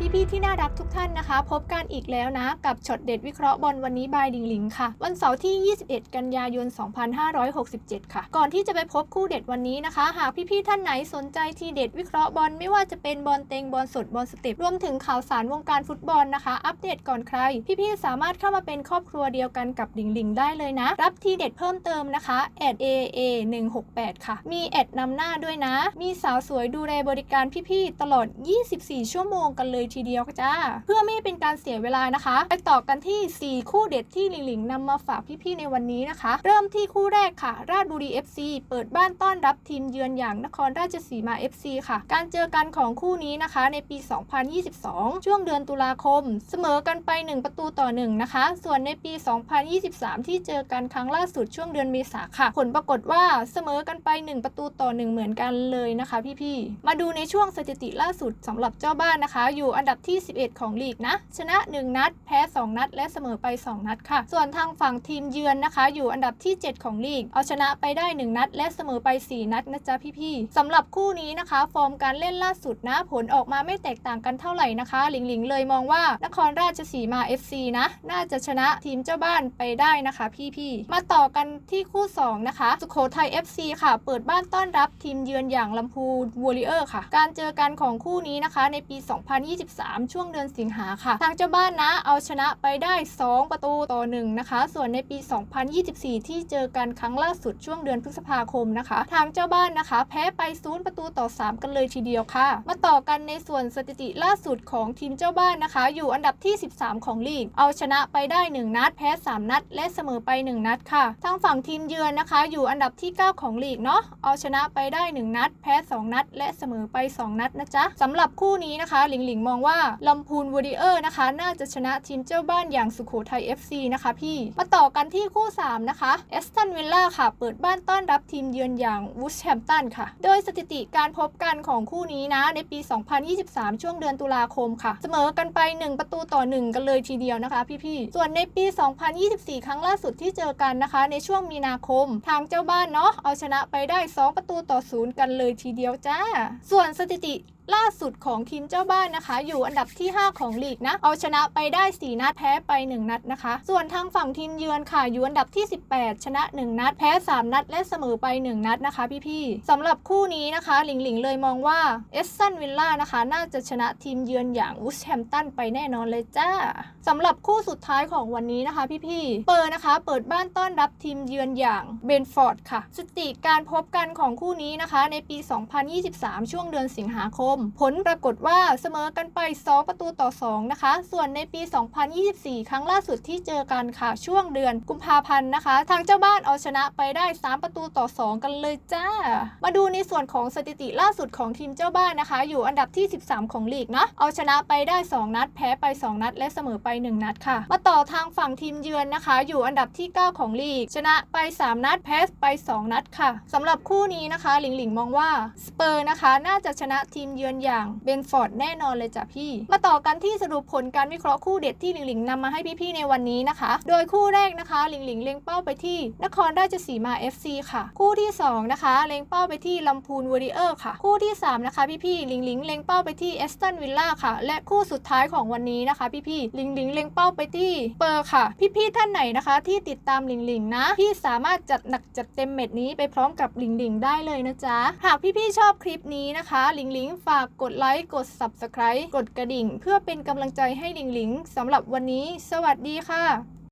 พี่ๆที่น่ารักทุกท่านนะคะ พบกันอีกแล้วนะ กับช็อตเด็ดวิเคราะห์บอลวันนี้บายดิงลิงค่ะ วันเสาร์ที่ 21 กันยายน 2567 ค่ะ ก่อนที่จะไปพบคู่เด็ดวันนี้นะคะ หากพี่ๆท่านไหนสนใจทีเด็ดวิเคราะห์บอลไม่ว่าจะเป็นบอลเต็งบอลสดบอลสเต็ปรวมถึงข่าวสารวงการฟุตบอลนะคะ อัปเดตก่อนใคร พี่ๆสามารถเข้ามาเป็นครอบครัวเดียวกันกับหลิงลิงได้เลยนะ รับทีเด็ดเพิ่มเติมนะคะแอด AA 168ค่ะ มีแอดนำหน้าด้วยนะ มีสาวสวยดูแลบริการพี่ๆตลอด 24 ชั่วโมงกันเลยทีเดียวจ้า เพื่อไม่ให้เป็นการเสียเวลานะคะ ไปต่อกันที่ 4 คู่เด็ดที่หลิงหลิงนำมาฝากพี่ๆในวันนี้นะคะ เริ่มที่คู่แรกค่ะ ราชบุรี FC เปิดบ้านต้อนรับทีมเยือนอย่างนครราชสีมา FC ค่ะ การเจอกันของคู่นี้นะคะในปี 2022 ช่วงเดือนตุลาคม เสมอกันไป 1 ประตูต่อ 1 นะคะ ส่วนในปี 2023 ที่เจอกันครั้งล่าสุดช่วงเดือนเมษาค่ะ ผลปรากฏว่าเสมอกันไป 1 ประตูต่อ 1 เหมือนกันเลยนะคะ พี่ๆ มาดูในช่วงสถิติล่าสุดสำหรับเจ้าบ้านนะคะ อยู่อันดับที่ 11 ของลีกนะ ชนะ 1 นัด แพ้ 2 นัด และเสมอไป 2 นัดค่ะ ส่วนทางฝั่งทีมเยือนนะคะ อยู่อันดับที่ 7 ของลีก เอาชนะไปได้ 1 นัด และเสมอไป 4 นัดนะจ๊ะพี่ๆสำหรับคู่นี้นะคะ ฟอร์มการเล่นล่าสุดนะ ผลออกมาไม่แตกต่างกันเท่าไหร่นะคะหลิงหลิงเลยมองว่านครราชสีมา FC นะ น่าจะชนะทีมเจ้าบ้านไปได้นะคะพี่ๆมาต่อกันที่คู่ 2 นะคะ สุโขทัย FC ค่ะ เปิดบ้านต้อนรับทีมเยือนอย่างลำพูนวอริเออร์ค่ะ การเจอกันของคู่นี้นะคะในปี2023ช่วงเดือนสิงหาค่ะ ทางเจ้าบ้านนะเอาชนะไปได้ 2 ประตูต่อ 1 นะคะ ส่วนในปี 2024 ที่เจอกันครั้งล่าสุดช่วงเดือนพฤษภาคมนะคะ ทางเจ้าบ้านนะคะ แพ้ไป0ประตูต่อ 3 กันเลยทีเดียวค่ะ มาต่อกันในส่วนสถิติล่าสุดของทีมเจ้าบ้านนะคะ อยู่อันดับที่ 13 ของลีก เอาชนะไปได้ 1 นัด แพ้ 3 นัด และเสมอไป 1 นัดค่ะ ทางฝั่งทีมเยือนนะคะ อยู่อันดับที่ 9 ของลีกเนาะ เอาชนะไปได้ 1 นัด แพ้ 2 นัด และเสมอไป 2 นัดนะจ๊ะสำหรับคู่นี้นะคะ หลิงหลิงมองว่าลำพูนวอริเออร์นะคะ น่าจะชนะทีมเจ้าบ้านอย่างสุโขทัย FC นะคะพี่ มาต่อกันที่คู่ 3 นะคะเอสตันวิลล่าค่ะ เปิดบ้านต้อนรับทีมเยือนอย่างวูสแฮมตันค่ะ โดยสถิติการพบกันของคู่นี้นะ ในปี 2023 ช่วงเดือนตุลาคมค่ะ เสมอกันไป 1 ประตูต่อ 1 กันเลยทีเดียวนะคะพี่ๆ ส่วนในปี 2024 ครั้งล่าสุดที่เจอกันนะคะ ในช่วงมีนาคม ทางเจ้าบ้านเนาะเอาชนะไปได้ 2 ประตูต่อ 0 กันเลยทีเดียวจ้า ส่วนสถิติ ล่าสุดของทีมเจ้าบ้านนะคะ อยู่อันดับที่ 5 ของลีกนะ เอาชนะไปได้ 4 นัดแพ้ไป 1 นัดนะคะ ส่วนทางฝั่งทีมเยือนค่ะ อยู่อันดับที่ 18 ชนะ 1 นัด แพ้ 3 นัด และเสมอไป 1 นัดนะคะ พี่ๆสำหรับคู่นี้นะคะหลิงหลิงเลยมองว่าเอสตันวิลล่านะคะ น่าจะชนะทีมเยือนอย่างวูสแฮมตันไปแน่นอนเลยจ้าสำหรับคู่สุดท้ายของวันนี้นะคะพี่ๆเปิดนะคะ เปิดบ้านต้อนรับทีมเยือนอย่างเบนฟอร์ดค่ะสติการพบกันของคู่นี้นะคะ ในปี 2023 ช่วงเดือนสิงหาคมผลปรากฏว่าเสมอกันไป 2 ประตูต่อ 2 นะคะ ส่วนในปี 2024 ครั้งล่าสุดที่เจอกันค่ะ ช่วงเดือนกุมภาพันธ์นะคะ ทางเจ้าบ้านเอาชนะไปได้ 3 ประตูต่อ 2 กันเลยจ้า มาดูในส่วนของสถิติล่าสุดของทีมเจ้าบ้านนะคะ อยู่อันดับที่ 13 ของลีกเนาะเอาชนะไปได้ 2 นัด แพ้ไป 2 นัด และเสมอไป 1 นัดค่ะ มาต่อทางฝั่งทีมเยือนนะคะ อยู่อันดับที่ 9 ของลีก ชนะไป 3 นัด แพ้ไป 2 นัดค่ะสำหรับคู่นี้นะคะ หลิงหลิงมองว่าสเปอร์นะคะ น่าจะชนะทีมเยือนอย่างเบนฟอร์ดแน่นอนเลยจ้ะพี่ มาต่อกันที่สรุปผลการวิเคราะห์คู่เด็ดที่หลิงหลิงนำมาให้พี่ๆในวันนี้นะคะ โดยคู่แรกนะคะหลิงหลิงเล็งเป้าไปที่ นครราชสีมา FC ค่ะ คู่ที่ 2 นะคะ เล็งเป้าไปที่ลำพูนวอริเออร์ค่ะ คู่ที่ 3 นะคะ พี่ๆหลิงหลิงเล็งเป้าไปที่เอสตันวิลล่าค่ะ และคู่สุดท้ายของวันนี้นะคะ พี่ๆหลิงหลิงเล็งเป้าไปที่เปอร์ค่ะ พี่ๆท่านไหนนะคะ ที่ติดตามหลิงหลิงนะ พี่สามารถจัดหนักจัดเต็มเม็ดนี้ไปพร้อมกับหลิงหลิงได้เลยนะจ๊ะ หากพี่ๆชอบคลิปนี้นะคะหลิงหลิงฝฝากกดไลค์ กด subscribe กดกระดิ่ง เพื่อเป็นกำลังใจให้หลิงหลิงสำหรับวันนี้ สวัสดีค่ะ